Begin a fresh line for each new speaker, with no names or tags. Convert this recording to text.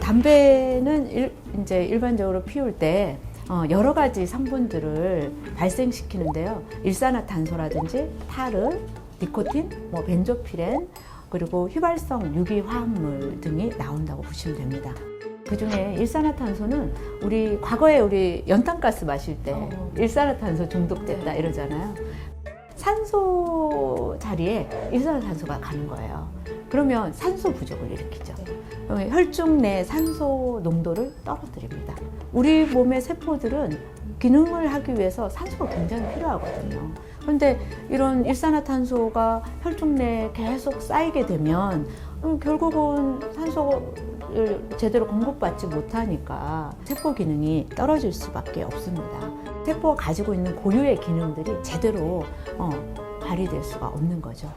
담배는 일, 이제 일반적으로 피울 때 어, 여러 가지 성분들을 발생시키는데요. 일산화탄소라든지 타르, 니코틴, 뭐 벤조피렌, 그리고 휘발성 유기화합물 등이 나온다고 보시면 됩니다. 그 중에 일산화탄소는 우리 과거에 우리 연탄가스 마실 때
어.
일산화탄소 중독됐다 이러잖아요. 산소 자리에 일산화탄소가 가는 거예요. 그러면 산소 부족을 일으키죠. 혈중 내 산소 농도를 떨어뜨립니다. 우리 몸의 세포들은 기능을 하기 위해서 산소가 굉장히 필요하거든요. 그런데 이런 일산화탄소가 혈중 내에 계속 쌓이게 되면 음, 결국은 산소를 제대로 공급받지 못하니까 세포 기능이 떨어질 수밖에 없습니다. 세포가 가지고 있는 고유의 기능들이 제대로 어, 발휘될 수가 없는 거죠.